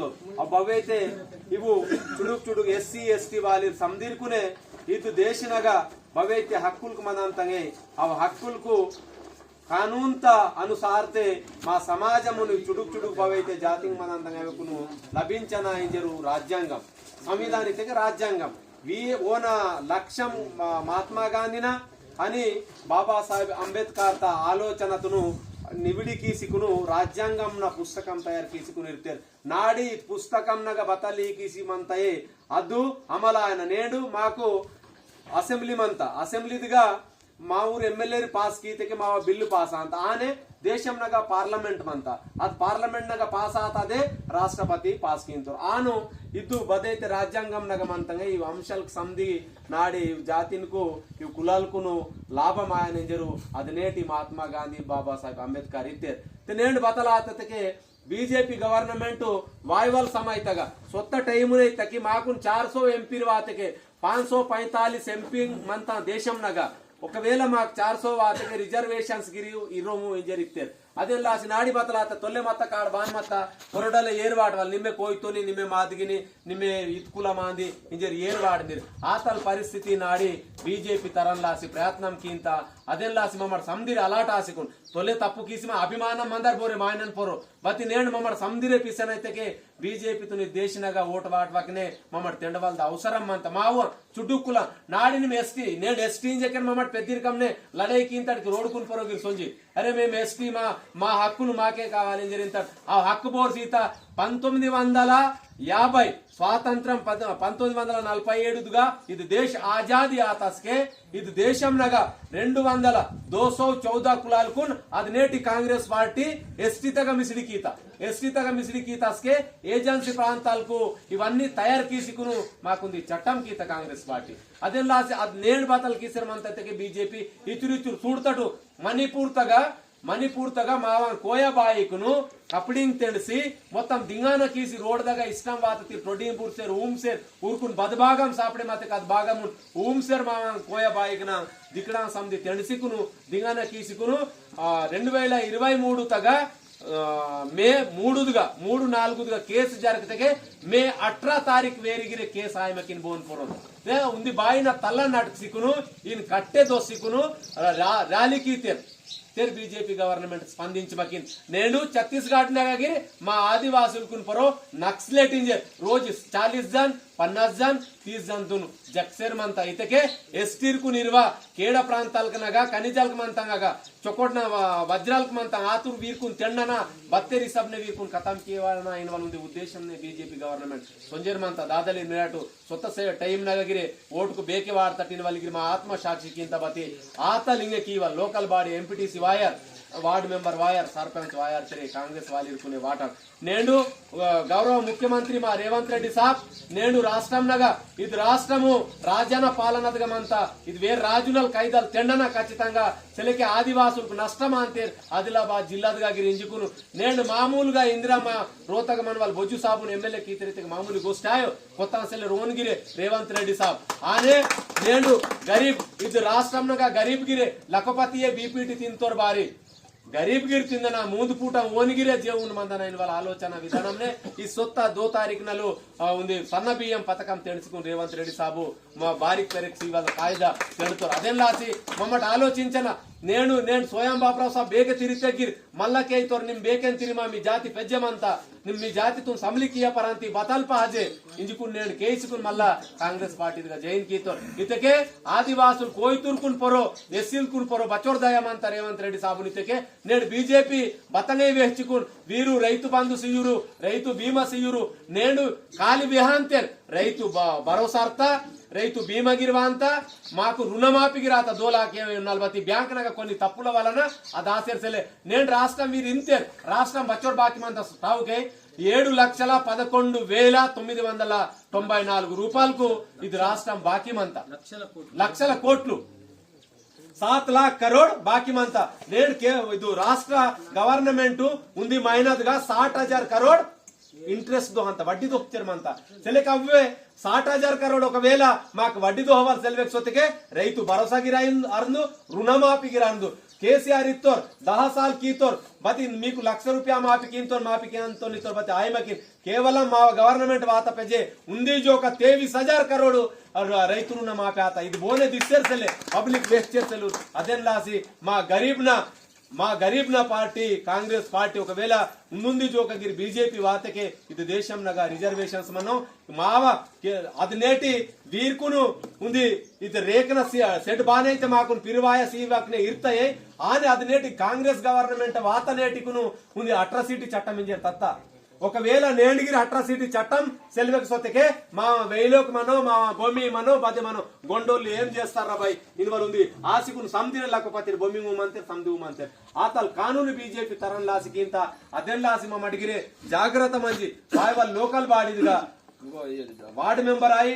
తో అబ్బవైతే ఇవు చుడుక్ చుడుక్ SC ST వాళ్ళు సంధీర్కునే ఇటు దేశినగా దేశనగా భవైతే హక్కులకు మనంతంగా ఆ హక్కులకు కానూంత అనుసార్తే మా సమాజమును చుడుక్ చుడుక్ భవైతే జాతికి మనంతంగా లభించనాయించరు రాజ్యాంగం. సంవిధానికి రాజ్యాంగం. వీ ఓన లక్ష్యం మహాత్మా గాంధీన అని బాబాసాహెబ్ అంబేద్కర్ ఆలోచనతను నివిడి కీసికును రాజ్యాంగంన పుస్తకం తయారు కీసుకుని ఇర్తారు నాడి పుస్తకంనగ బతలి కీసిమంతయే అద్దు అమలాయన నేడు మాకు అసెంబ్లీ మంత అసెంబ్లీదిగా మా ఊరు ఎమ్మెల్యే పాస్ కీతకి మా బిల్లు పాస్ అంత. ఆనే దేశంనగా పార్లమెంట్ మంత అది పార్లమెంట్ నగ పాస్ ఆత రాష్ట్రపతి పాస్ కీంతారు ఆను ಇದು ಬದೈತೆ ರಾಜ್ಯಾಂಗಂನಾಗ ಮಂತಂಗ ಈ ಅಂಶಲ್ಕ್ ಸಂಧಿ ನಾಡಿ ಜಾತಿನ್ಕು ಇವು ಕುಲಾಲ್ಕುನು ಲಾಭ ಮಾಯನೆಂಜರು ಅದನೇಟಿ ಮಹಾತ್ಮ ಗಾಂಧಿ ಬಾಬಾ ಸಾಹೇಬ್ ಅಂಬೇಡ್ಕರ್ ಇದ್ದೇರು ನೇಂಡು ಬದಲಾತಕ್ಕೆ బీజేపీ గవర్నమెంట్ వాయువల్ సమైతగా సొత్త టైమున తకి మాకు చార్ సో ఎంపీ వాతకే పాంచ్ సో పైతాలీస్ ఎంపీ మంత దేశంనగా ఒకవేళ మాకు చార్ సో వాతకే ರಿಸರ್ವೇಶನ್ಸ್ ಗಿರಿ ಇರೋಮು ಇಂಜರಿತ್ತೇರು ಅದೆಲ್ಲ ನಾಡಿ ಬತ್ತಲಾತ ತೊಲ್ಲೆ ಮತ್ತ ಕಾಡು ಬಾನ್ ಮತ್ತ ಹೊರಡಲ್ಲ ಏರ್ವಾಡ್ವಲ್ಲ ನಿಮ್ಮೆ ಕೋಯ್ತೋನಿ ನಿಮ್ಮೆ ಮಾದಗಿನಿ ನಿಮ್ಮೆ ಇತ್ಕುಲ ಮಾಂದಿ ಇಂಜರ್ ಏರ್ವಾಡ್ನಿರ್ ಆತಲ್ ಪರಿಸ್ಥಿತಿ ನಾಡಿ ಬಿಜೆಪಿ ತರನ್ಲಾಸಿ ಪ್ರಯತ್ನಂ ಕಿಂತ ಅದೆಲ್ಲಾಸಿ ಮಮ್ಮಡ್ ಸಮದಿರ ಅಲಾಟ ಆಸಿಕೊಂಡು ತೊಲೆ ತಪ್ಪು ಕೀಸಿಮ ಅಭಿಮಾನ ಮಂದರ್ ಬೋರೆ ಮಾಯನನ್ ಪೋರು ಬತ್ತಿ ನೇಣ್ ಮಮ್ಮಡ್ ಸಮದಿರೆ ಪಿಸನೈತೆಕೆ ಬಿಜೆಪಿ ತುನಿ ದೇಶನಾಗ ಓಟ್ ವಾಟ್ವಾಕನೆ ಮಮ್ಮಡ್ ತೆಂಡವಲ್ದ ಅವಸರಂ ಅಂತ ಮಾವು ಚುಡುಕುಲ ನಾಡಿ ನಿಮ್ ಎಸ್ ಟಿ ನೇಣ್ ಎಸ್ ಟಿ ಇಂಜಕ್ಕೆ ಮಮ್ಮಡ್ ಪೆದ್ದಿರ್ ಕಮ್ನೆ ಲಡೈ ಕಿಂತಡಿಗೆ ರೋಡ್ ಕುನ್ ಪರೋಗಿರ್ ಸೊಂಜಿ ಅರೆ ಮೇಮ್ ಎಸ್ ಟಿ ಮಾ మా హక్కును మాకే కావాలని జరిగింటాడు ఆ హక్కు బోర్ సీత పంతొమ్మిది వందల యాభై స్వాతంత్రం పంతొమ్మిది వందల నలభై ఏడుగా ఇది దేశ ఆజాది ఆతస్కే ఇది దేశంనగా రెండు వందల దోసో చౌద కులాలకు అది నేటి కాంగ్రెస్ పార్టీ ఎస్టీ తగ మిసిడికీత ఎస్టీ తగ మిసిడికీతస్కే ఏజెన్సీ ప్రాంతాలకు ఇవన్నీ తయారు కీసుకును మాకుంది చట్టం కీత కాంగ్రెస్ పార్టీ. అదే లాసి అది నేడు బతలు కీసిన మంతకి బీజేపీ ఇచురిచురు చూడతాడు చూడతడు మణిపూర్తగా మణిపూర్తగా మావ కోయబాయికును అప్పుడింగ్ తెలిసి మొత్తం దింగాన కీసి రోడ్ దగ్గర ఇష్టం వాతతి ప్రొటీన్ పూర్సేరు ఊంసేర్ ఊరుకుని బదభాగం సాపడే మాత అది భాగం ఊంసేర్ మావ కోయబాయికున దిక్కడా సమితి తెలిసికును దింగాన కీసికును రెండు వేల ఇరవై మూడు తగ మే మూడుగా మూడు నాలుగుదిగా కేసు జరిగితే మే అట్రా తారీఖు వేరిగిరి కేసు ఆయమకి బోన్పురం ఉంది బాయిన తల్ల నడుచుకును సిక్కును ఈయన కట్టే దోసిక్కును ర్యాలీకి ఫిర్ బీజేపీ గవర్నమెంట్ స్పందించమకిన్ నేను ఛత్తీస్గఢ్ నగగిరి మా ఆదివాసులకు పరో నక్సలెట్ ఇంజర్ రోజు చాలీస్ జన్ పన్నాస్ జన్ తీస్ జంతును జక్సేర్మంత ఇతకే ఎస్టీర్కు నిర్వా కేడ ప్రాంతాలకనగా ఖనిజాలకు మంతంగా చొకొట్న వజ్రాలకు మంత ఆతురు వీర్కుని తెండన బత్తేరి సబ్ని వీర్కుని కథం కేవాలన ఆయన వాళ్ళ ఉద్దేశం బీజేపీ గవర్నమెంట్ సొంజర్ మంత దాదలి నిరాటు సొత్త టైం నగగిరి ఓటుకు బేకే వాడతట్టిన వాళ్ళకి మా ఆత్మ సాక్షి కింత బతి ఆత లింగ కీవ లోకల్ బాడీ ఎంపీటీసీ వాయర్ వార్డు మెంబర్ వాయర్ సర్పంచ్ వాయర్ శ్రీ కాంగ్రెస్ వాళ్ళు ఇరుకునే వాటర్ నేను గౌరవ ముఖ్యమంత్రి మా రేవంత్ రెడ్డి సాబ్ నేను రాష్ట్రంనగా ఇది రాష్ట్రము రాజాన పాలనదగమంతా ఇది వేరే రాజునల్ ఖైదాలు తెండన ఖచ్చితంగా చెలికి ఆదివాసులకు నష్టం అంతే ఆదిలాబాద్ జిల్లాదిగా గిరించుకును నేను మామూలుగా ఇందిరామ రోతగమన్ మన వాళ్ళు బొజ్జు సాబును ఎమ్మెల్యే కీర్తి మామూలు గోష్టాయో కొత్త సెల్లి రోన్గిరే రేవంత్ రెడ్డి సాబ్. ఆనే నేను గరీబ్ ఇది రాష్ట్రంగా గరీబ్ గిరే లఖపతియే బీపీటీ తింతోర్ బారి. గరీబ్ గిరి తిందన మూందు పూట ఓనిగిరే జేవున్ మందన వాళ్ళ ఆలోచన విధానంనే ఈ సొత్త దో తారీఖునలు ఆ, ఉంది. సన్న బియ్యం పథకం తెలుసుకుని రేవంత్ రెడ్డి సాబు మా బారిక్ పెరెక్సి వాళ్ళ కాయిదా తెలుతారు ನೇಣು ನೇಣು ಸ್ವಯಂ ಬಾಬರಾವ್ ಸಾಹೇಬ್ ಬೇಗ ತಿರಿತಗಿರ್ ಮಲ್ಲಕ್ಕೆ ಐತೋರ್ ನಿಮ್ ಬೇಕೇನ್ ತಿರಿಮ ಮಿ ಜಾತಿ ಪೆಜ್ಜಮಂತ ನಿಮ್ ಮಿ ಜಾತಿ ತುಮ್ ಸಂಲಿಕೀಯ ಪರಂತಿ ಬತಲ್ಪ ಹಾಜೆ ಇಂಜಿಕುನ್ ನೇಣು ಕೇಯಿಸಿಕುನ್ ಮಲ್ಲ ಕಾಂಗ್ರೆಸ್ ಪಾರ್ಟಿದ ಜೈನ್ ಕೀತೋರ್ ಇತಕೆ ಆದಿವಾಸುಲ್ ಕೋಯ್ತೂರ್ ಕುನ್ ಪರೋ ಎಸ್ಸಿಲ್ ಕುನ್ ಪರೋ ಬಚೋರ್ ದಯಮಂತ ರೇವಂತ್ ರೆಡ್ಡಿ ಸಾಬು ಇತಕೆ ನೇಡು ಬಿಜೆಪಿ ಬತನೇ ವೆಚ್ಚಿಕುನ್ ವೀರು ರೈತು ಬಂಧು ಸಿಯುರು ರೈತು ಭೀಮಾ ಸಿಯುರು ನೇಣು ಕಾಲಿ ವಿಹಾಂತೇರ್ రైతు భరోసార్త రైతు బీమగిరివాంత మాకు రుణమాపికి రాత దోలాకే నలభై బ్యాంక్ నగ కొన్ని తప్పుల వలన అది ఆశర్సలే నేను రాష్ట్రం మీరు ఇంతే రాష్ట్రం బచ్చోడు బాకిమంత తావుకే ఏడు లక్షల పదకొండు వేల తొమ్మిది వందల తొంభై నాలుగు రూపాయలకు ఇది రాష్ట్రం బాకిమంత లక్షల కోట్లు. సాత్ లాక్ కరోడ్ బాకిమంత నేడు కే ఇది రాష్ట్ర గవర్నమెంట్ ఉంది గా సాట్ హజార్ కరోడ్ ఇంట్రెస్ట్ దోహంత వడ్డీతో చెరమంత సెలెక్ అవ్వే సాట్ హజార్ కరోడ్ ఒకవేళ మాకు వడ్డీతో హోవాలి సెల్వెక్స్ ಹೊತ್ತಿಗೆ ರೈತು ಭರವಸಾಗಿ ಅರಂದು ಋಣಮಾಪಿಗೆ ರಂದು కేసీఆర్ ఇత్తోర్ దహ సాల్ కీతోర్ బతి మీకు లక్ష రూపాయ మాపికి ఇంతోర్ మాపికి అంతోర్ ఇత్తోర్ బతి ఆయమకి కేవలం మా గవర్నమెంట్ వాత పెజే ఉంది జోక తేవీస్ హజార్ కరోడు రైతులున్న మాపేత ఇది బోనే దిస్తేర్సలే పబ్లిక్ వేస్ట్ చేసలు. అదేం లాసి మా గరీబ్న మా గరీబ్ నా పార్టీ కాంగ్రెస్ పార్టీ ఒకవేళ ముందుంది జోకగిరి బీజేపీ వార్తకే ఇది దేశం నగా రిజర్వేషన్స్ మనం మావ అదినేటి అది నేటి వీర్కును ఉంది. ఇది రేఖన సెట్ బానైతే మాకు పిరువాయ సీవాక్నే ఇర్తయే. ఆని అది నేటి కాంగ్రెస్ గవర్నమెంట్ వాత నేటికును ఉంది. అట్రసిటీ చట్టం ఇంజర్ తత్త. ఒకవేళ నేండిగిరి అట్రాసిటీ చట్టం సెల్వెక్ సొత్తకే మా వెయిలోకి మనో మా బొమ్మి మనో పది మనో గొండోళ్ళు ఏం చేస్తారా బాయ్? ఇన్వాల్ ఉంది. ఆసికును సంధిన లేకపోతే బొమ్మి ఉమ్మంతే సంధి ఉమ్మంతే ఆతల్ కానూను బీజేపీ తరం లాసికి ఇంత అదెన్ లాసి మా అడిగిరే జాగ్రత్త మంచి బాయ్ వాళ్ళ లోకల్ బాడీదిగా. వార్డు మెంబర్ అయి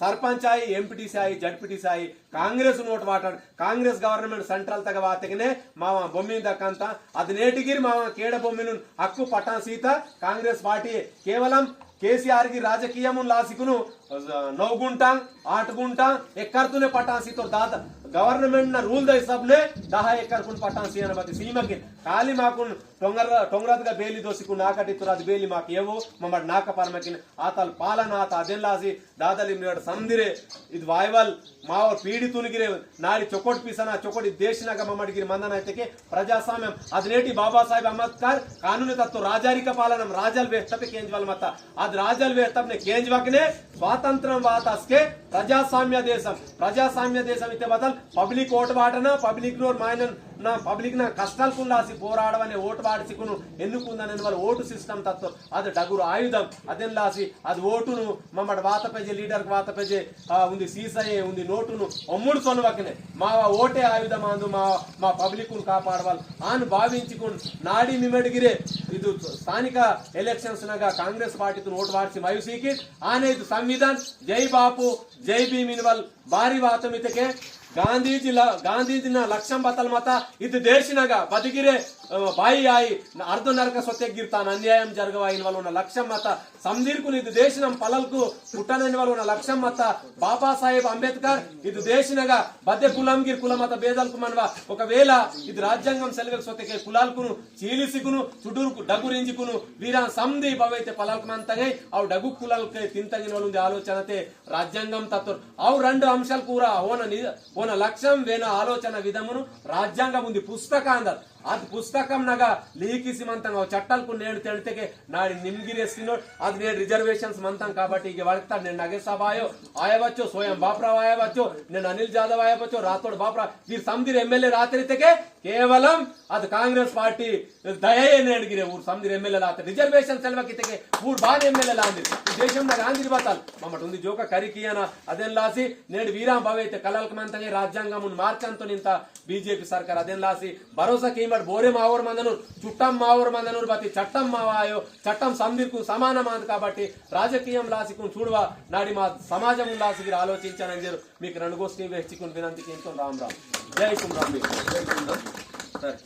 సర్పంచ్ ఆయి ఎంపీటీసీ ఆయి జడ్పీటీసీ ఆయి కాంగ్రెస్ నోట్ మాట్లాడు కాంగ్రెస్ గవర్నమెంట్ సెంట్రల్ తగ వాతకినే మామ బొమ్మిని దక్కంత. అది నేటిగిరి మామ కేడ బొమ్మిను హక్కు పట్టాన్ సీత. కాంగ్రెస్ పార్టీ కేవలం కేసీఆర్కి రాజకీయము లాసికును. नौ गुंटा आठ गुंटा एकर तुने पटासी तो दादा गवर्नमेंट ना रूल दे सब सबने दहा एकर कुन पटासी है ना बाती सीमा की काली माँ कुन टोंगर टोंगरात का बेली दोसी कुन नाकटि तुराद बेली मा के वो ममर नाका पार में किन आतल पालन आत अदेलासी दादली मिरड संदिरे इद वायवल मा और तुन तुनगिरे नारी चोकोट पीसना चोकोट देश ना का ममड गिर मंदन आते के सामे अदनेटी बाबा साहेब कर कानून तत्व राजारी का पालन हम राजल वेस्तप केंजवाल मता अद राजल वेस्तप ने केंजवक ने స్వాతంత్రం వాతాస్కే ప్రజాస్వామ్య దేశం ప్రజాస్వామ్య దేశం ఇతే బదల్ పబ్లిక్ ఓటు వాటన పబ్లిక్ నోర్ మాయన నా పబ్లిక్ నా కష్టాలకు లాసి పోరాడమని ఓటు వాడిసికును ఎందుకుందని వాళ్ళ ఓటు సిస్టమ్ తత్వం. అది డగురు ఆయుధం. అదెన్ లాసి అది ఓటును. మమ్మడి వాత పెజే లీడర్ వాత పెజే ఉంది సీసఐ ఉంది నోటును అమ్ముడు సొనవకనే మా ఓటే ఆయుధం అందు మా మా పబ్లిక్ కాపాడవాలి. అని భావించుకుని నాడి మిమెడిగిరే ఇది స్థానిక ఎలక్షన్స్ నగా కాంగ్రెస్ పార్టీతో ఓటు వాడిసి మయూసీకి ఆనే ఇది సంవిధాన్. జై బాపు జై భీమ్ ఇన్వల్ భారీ వాతం ఇతకే ಗಾಂಧೀಜಿ ಗಾಂಧೀಜಿನ ಲಕ್ಷಂ ಬತ್ತಲ್ ಮತ ಇದು ದೇಶನಾಗ ಬದಿಗಿರೆ ಆ, ಬಾಯಿ ಆಯಿ ಅರ್ಧ ನರಕ ಸೊತ್ತೆಗಿರ್ತಾನ ಅನ್ಯಾಯಂ ಜರಗವಾಯಿನ వాళ్ళు ఉన్న లక్ష్యం మత సందీర్కుని ఇది దేశనం పలల్కు పుట్టనని వాళ్ళు ఉన్న లక్ష్యం మత బాబా సాహెబ్ అంబేద్కర్ ఇది దేశనగా బద్దె కులంగిర్ కుల మత భేదాలకు మనవ ఒకవేళ ఇది రాజ్యాంగం సెలవుకు సొత్తకే కులాలకును చీలిసికును చుడూరుకు డగురించుకును వీరా సంధి భవైతే పలల్కు మంతగై అవు డగు కులాలకి తింతగిన వాళ్ళు ఉంది ఆలోచనతే రాజ్యాంగం తత్వ అవు రెండు అంశాలు కూర ఓన ని- ఓన లక్ష్యం వేన ఆలోచన విధమును రాజ్యాంగం ఉంది పుస్తకాందర్ అది పుస్తకం నగా లీకిసి మంతంగా చట్టాలకు నేను తెడితే నాడి నిమ్గిరేసినో అది నేను రిజర్వేషన్స్ మంతం కాబట్టి ఇక వడతాడు. నేను నగేసాబ్ ఆయో ఆయవచ్చు స్వయం బాప్రావ్ ఆయవచ్చు నేను అనిల్ జాదవ్ ఆయవచ్చు రాతోడు బాప్రా వీరు సందిర్ ఎమ్మెల్యే రాత్రితే కేవలం అది కాంగ్రెస్ పార్టీ దయే నేడిగిరే ఊరు సందిర్ ఎమ్మెల్యే రాత రిజర్వేషన్ సెలవుకితే ఊరు బాగా ఎమ్మెల్యే లాంది. ఈ దేశంలో గాంధీ బతాల్. మమ్మటి ఉంది జోక కరికియన అదేం లాసి నేడు వీరాం భవైతే కలలకు మంతనే రాజ్యాంగం మార్చంతో ఇంత బీజేపీ సర్కార్ అదేం లాసి భరోసా వాడు బోరే మావోరు మందనూరు చుట్టం మావోరు మందనూరు బతి చట్టం మావాయో చట్టం సంధికు సమానమాది కాబట్టి రాజకీయం లాసికు చూడవా నాడి మా సమాజం లాసికి ఆలోచించానని చెప్పి మీకు రెండు గోష్ఠి వేసుకుని వినంతికి ఎంతో రామ్ రామ్. జై కుమ్ రామ్ సరే